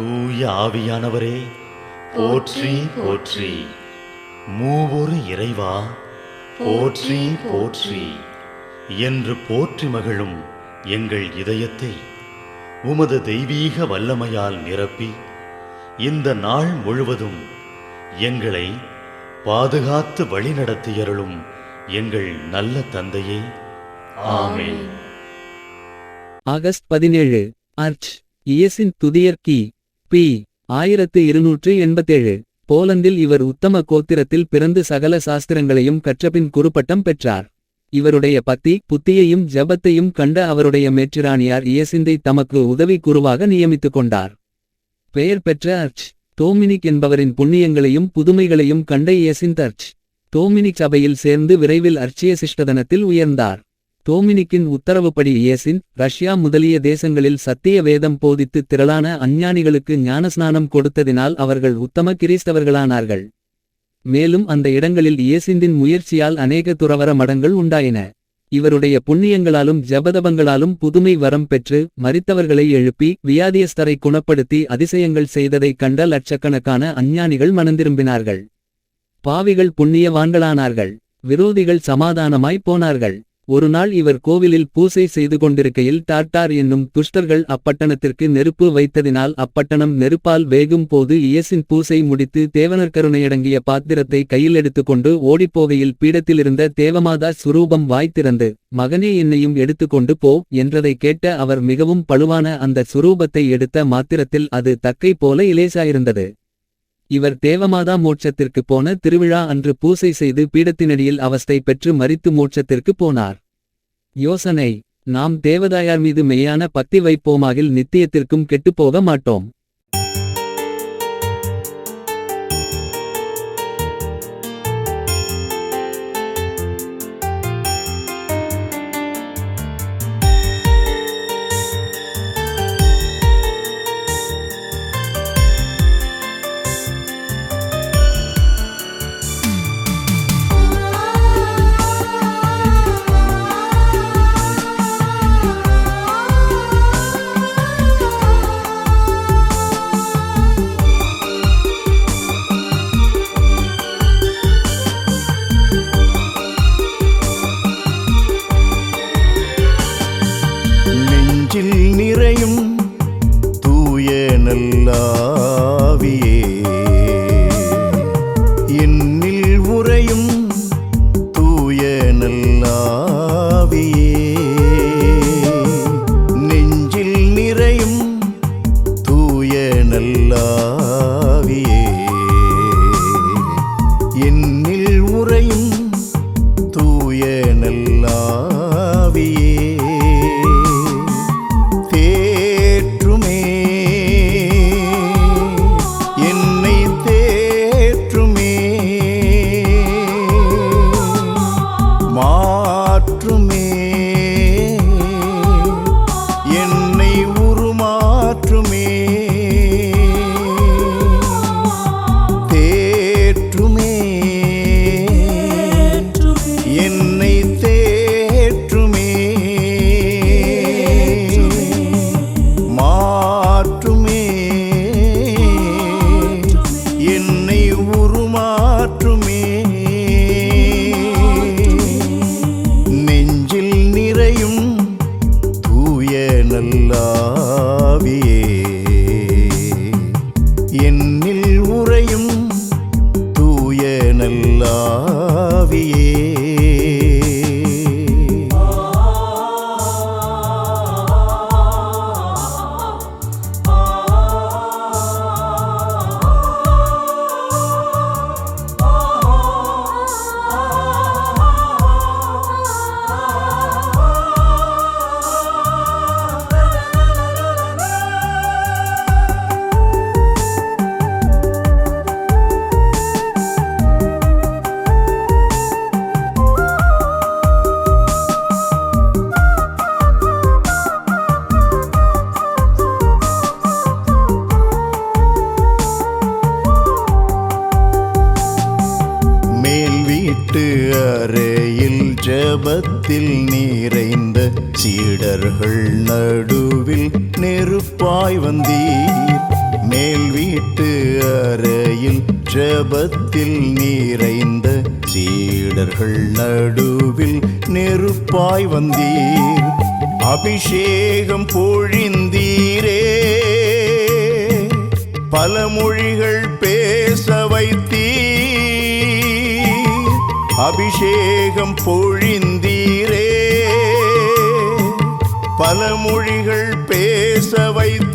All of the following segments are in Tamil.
தூய ஆவியானவரே போற்றி போற்றி. மூவொரு இறைவா போற்றி போற்றி. என்று போற்றி மகிழும் எங்கள் இதயத்தை. உமது தெய்வீக வல்லமையால் நிரப்பி இந்த நாள் முழுவதும் எங்களை பாதுகாத்து வழிநடத்தியருளும் எங்கள் நல்ல தந்தையே. ஆமேன். ஆகஸ்ட் பதினேழு அர்ச் இயேசின் துதியர் பி. ஆயிரத்து இருநூற்று எண்பத்தேழு. போலந்தில் இவர் உத்தம கோத்திரத்தில் பிறந்து சகல சாஸ்திரங்களையும் கற்றபின் குறுப்பட்டம் பெற்றார். இவருடைய பத்தி புத்தியையும் ஜபத்தையும் கண்ட அவருடைய மேற்றிராணியார் இயசிந்தை தமக்கு உதவி குருவாக நியமித்துக் கொண்டார். பெயர் பெற்ற அர்ச். டோமினிக் என்பவரின் புண்ணியங்களையும் புதுமைகளையும் கண்ட இயேசிந்த் அர்ச். டோமினிக் சபையில் சேர்ந்து விரைவில் அர்ச்சிய சிஷ்டதனத்தில் உயர்ந்தார். டோமினிக்கின் உத்தரவுப்படி இயேசின் ரஷ்யா முதலிய தேசங்களில் சத்திய வேதம் போதித்து திரளான அஞ்ஞானிகளுக்கு ஞானஸ்நானம் கொடுத்ததினால் அவர்கள் உத்தம கிறிஸ்தவர்களானார்கள். மேலும் அந்த இடங்களில் இயேசிந்தின் முயற்சியால் அநேக துறவர மடங்கள் உண்டாயின. இவருடைய புண்ணியங்களாலும் ஜபதபங்களாலும் புதுமை வரம் பெற்று மறித்தவர்களை எழுப்பி வியாதியஸ்தரை குணப்படுத்தி அதிசயங்கள் செய்ததைக் கண்ட லட்சக்கணக்கான அஞ்ஞானிகள் மனந்திரும்பினார்கள். பாவிகள் புண்ணியவான்களானார்கள். விரோதிகள் சமாதானமாய் போனார்கள். ஒருநாள் இவர் கோவிலில் பூசை செய்து கொண்டிருக்கையில் டார்டார் என்னும் துஷ்டர்கள் அப்பட்டணத்திற்கு நெருப்பு வைத்ததினால் அப்பட்டணம் நெருப்பால் வேகும் போது இயேசின் பூசை முடித்து தேவனர் கருணையடங்கிய பாத்திரத்தை கையில் எடுத்துக்கொண்டு ஓடிப்போகையில் பீடத்திலிருந்த தேவமாதா சுரூபம் வாய் திறந்து மகனே என்னையும் எடுத்துக்கொண்டு போ என்றதை கேட்ட அவர் மிகவும் பழுவான அந்த சுரூபத்தை எடுத்த மாத்திரத்தில் அது தக்கை போல இலேசாயிருந்தது. இவர் தேவமாதா மோட்சத்திற்கு போன திருவிழா அன்று பூசை செய்து பீடத்தினடியில் அவஸ்தை பெற்று மறித்து மோட்சத்திற்கு போனார். யோசனை நாம் தேவதாயார் மீது மெய்யான பக்தி வைப்போமாகில் நித்தியத்திற்கும் கெட்டுப்போக மாட்டோம். அறையில் ஜபத்தில் நிறைந்த சீடர்கள் நடுவில் நெருப்பாய் வந்தீர். அபிஷேகம் பொழிந்தீரே. பல மொழிகள் பேச வைத்தீர். அபிஷேகம் பொழிந்தீரே. பல மொழிகள் பேச வைத்தீர்.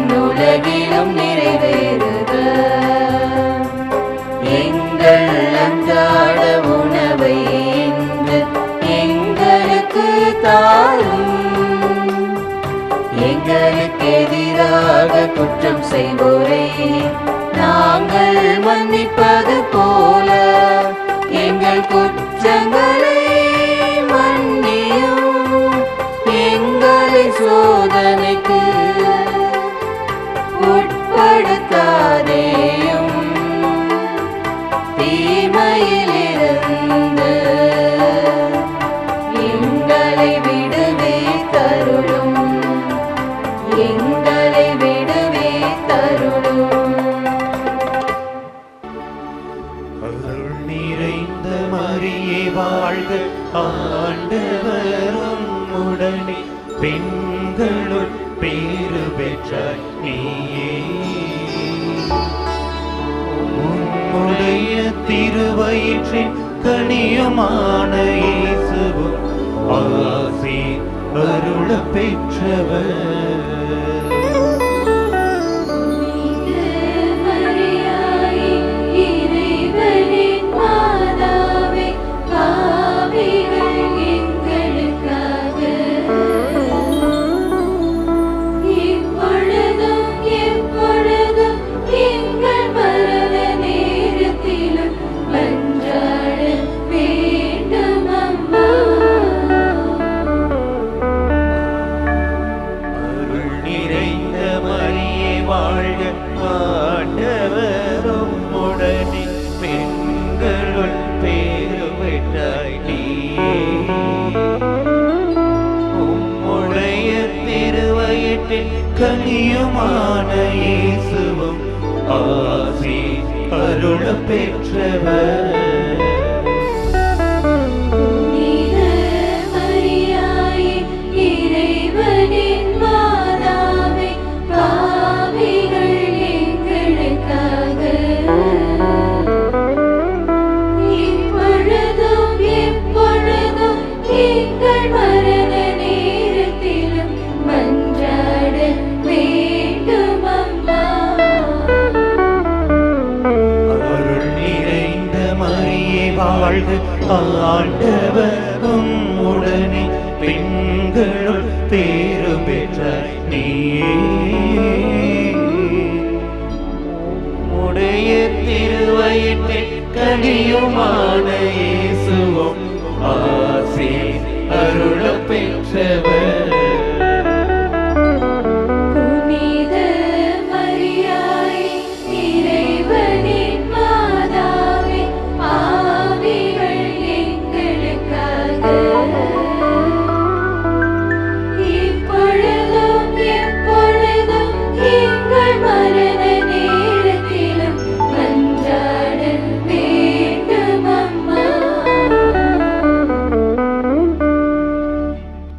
அன்னுலகிலும் நிறைவேறுக எங்கள் அன்றாட உணவை இன்று எங்களுக்கு தாரும். எங்களுக்கு எதிராக குற்றம் செய்வோரை நாங்கள் மன்னிப்பது போல. எங்கள் குற்றங்களை மன்னியும் எங்களை சோதனை Yeah. அருள் பெற்றவர் கனியுமான